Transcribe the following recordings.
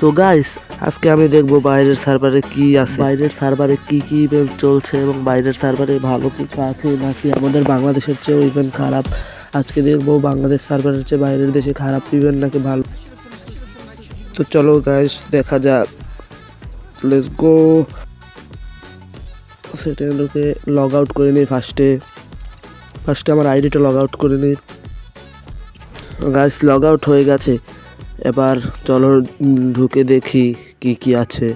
তো গাইস আজকে আমি দেখব বাইরের সার্ভারে কি আছে। বাইরের সার্ভারে কি কি ইভেন্ট চলছে এবং বাইরের সার্ভারে ভালো কিছু আছে নাকি আমাদের বাংলাদেশের চেয়েও ইভেন্ট খারাপ? আজকে দেখব বাংলাদেশ সার্ভারের চেয়ে বাইরের দেশে খারাপ ইভেন্ট নাকি ভালো? তো চলো গাইস দেখা যাক। লেটস গো সেটাকে লগ আউট করে নিই ফার্স্টে ফার্স্টে আমার আইডিটা লগ আউট করে নিই। গাইস লগ আউট হয়ে গেছে। এবার চলো ঢুকে দেখি কি কি আছে।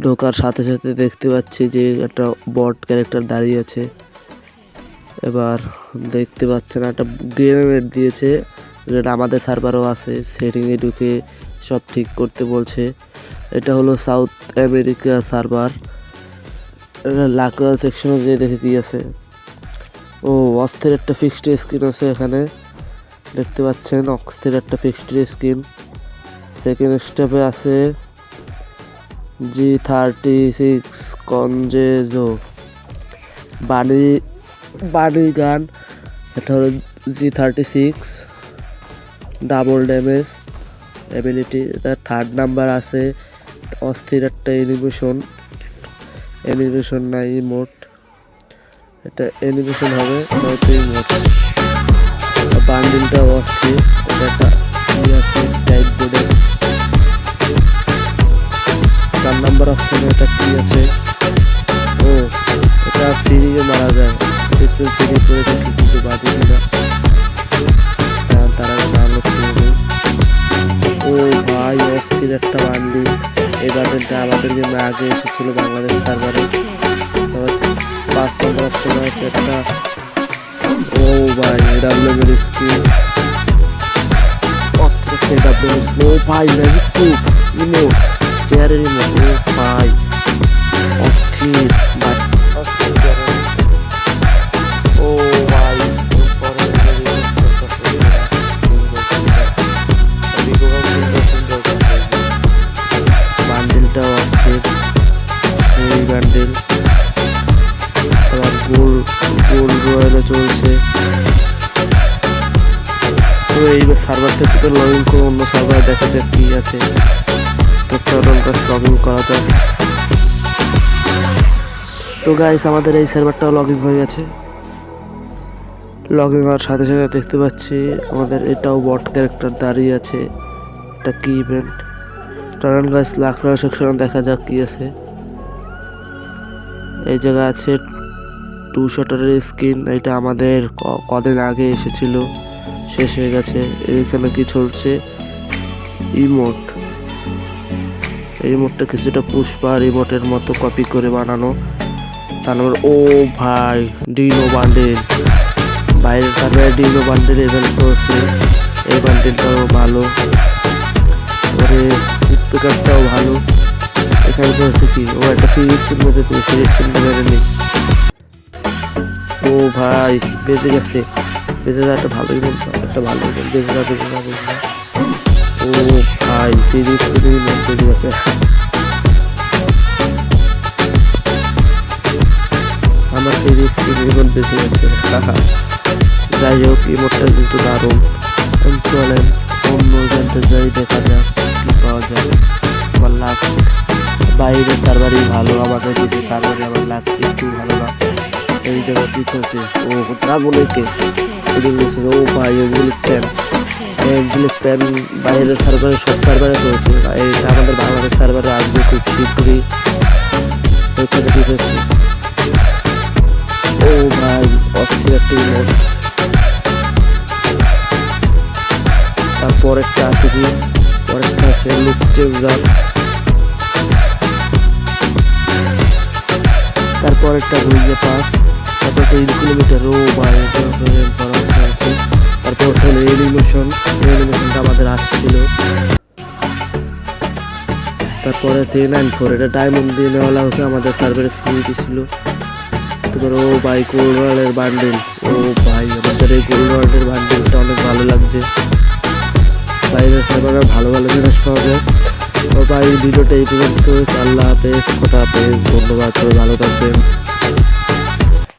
ঢোকার সাথে সাথে দেখতে পাচ্ছি যে একটা বট ক্যারেক্টার দাঁড়িয়ে আছে। এবার দেখতে পাচ্ছেন একটা গ্রেনেড দিয়েছে। যেটা আমাদের সার্ভারও আছে সেটিংয়ে ঢুকে সব ঠিক করতে বলছে। এটা হলো সাউথ আমেরিকা সার্ভার লাকড়া সেকশনে যে দেখে কি আছে। ও, অস্থির একটা ফিক্সড স্ক্রিন আছে এখানে। দেখতে পাচ্ছেন অস্থির একটা ফিক্সড স্ক্রিন সেকেন্ড স্টেপে আছে জি থার্টি সিক্স কনজেজো বানি বানি গান, এটা হলো G thirty six double damage ability তার থার্ড নাম্বার আছে। অস্থির একটা অ্যানিমেশন অ্যানিমেশন না ইমোট এটা অ্যানিমেশন হবে বান্ডিলটা অস্থির এটা একটা ই আছে বোর্ডে চার নাম্বার অপশনে এটা কি আছে? ও এটা ফ্রিজে মারা যায়। স্পেস ফ্রি করে কিছু বাদে হ্যাঁ, তারা হচ্ছে ও ভাই অস্থির একটা বান্ডিল। এই বান্ডিলটা আমাদের গেমে আগে এসেছিল বাংলাদেশ সার্ভারে পাঁচ নম্বর অপশন আছে একটা ও ভাই ডাব্লিউএর স্কিল অস্ত্র ও ভাই ম্যাজিক টু ইমো ও ভাই অস্থির ভাই ও ভাই রয়েলে চলছে। তো এই সার্ভার থেকে তো লগ ইন করে অন্য সার্ভারে দেখা যাক কি আছে। তো চলো লগ ইন করা যাক। তো গাইস আমাদের এই সার্ভারটাও লগ ইন হয়ে গেছে। লগ ইন হওয়ার সাথে সাথে দেখতে পাচ্ছি আমাদের এটাও বট ক্যারেক্টার দাঁড়িয়ে আছে। এটা কি ইভেন্ট টার্ন গাছ লাখড়া সেকশনে দেখা যাক কি আছে। এই জায়গা আছে টু শটারের স্কিন এটা আমাদের কদিন আগে এসেছিল, শেষ হয়ে গেছে। এখানে কি চলছে? ইমোট। এই ইমোটটা কিছুটা পুষ্পা রিমোটের মতো কপি করে বানানো। তারপর, ও ভাই, ডিনো বান্ডেল। বাইরের সার্ভারে ডিনো বান্ডেল ইভেন্ট চলছে। এই বান্ডেলটাও ভালো। তারপরে পিকারটাও ভালো। এখানে চলছে কি? ও একটা ফ্রি স্ক্রিন মধ্যে তুমি ফ্রি স্ক্রিনটা নি ও ভাই বেঁচে গেছে। বেঁচে যাওয়া একটা ভালোই বলতো একটা ভালো যা বেঁচে যা বেঁচে যা। ও ভাই ফ্রি স্ক্রিনের মন বেঁচে গেছে। আমার ফ্রি স্ক্রিন ইমোট বেঁচে গেছে। যাই হোক, ইমোটটা কিন্তু দারুণ। চলেন অন্য ইভেন্টে যাই দেখা যাক কি পাওয়া যায়। আমার বাইরে সার্ভারই ভালো, আমাদের দেশে সার্ভারে আমার লাখ একটু ভালো না। এই জায়গা কি চলছে, ও ড্রাগনেকে ও ভাই ওগুলি প্যান এগুলি প্যান বাইরের সার্ভারে সব সার্ভারে চলছে। এটা আমাদের বাংলাদেশ সার্ভারে আসবে খুব শীঘ্রই। ওইখানে কি হচ্ছে ও ভাই, অস্থির একটা ইমোট তারপর একটা আছে কি? পরেরটা আছে লুক চেঞ্জার তারপর একটা রুইয়ে পাস তারপর এলিমিনেশন। এলিমিনেশনটা আমাদের আসছিল। তারপরে নাইন ফোর এটা ডায়মন্ড দিয়ে নেওয়া হচ্ছে আমাদের সার্ভারে ফ্রি দিছিল তারপর ও ভাই গোল্ড রয়্যালের বান্ডিল ও ভাই আমাদের এই গোল্ড রয়্যালের বান্ডিলটা অনেক ভালো লাগছে। বাইরের সার্ভারে ভালো ভালো জিনিস পাওয়া যায়। ভাই ভিডিওটা এই পর্যন্ত আল্লাহ হাফেজ কথা হাফেজ, ধন্যবাদ ভালো থাকবেন।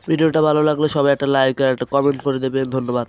ভিডিওটা ভালো লাগলে সবাই একটা লাইক আর একটা কমেন্ট করে দেবেন ধন্যবাদ।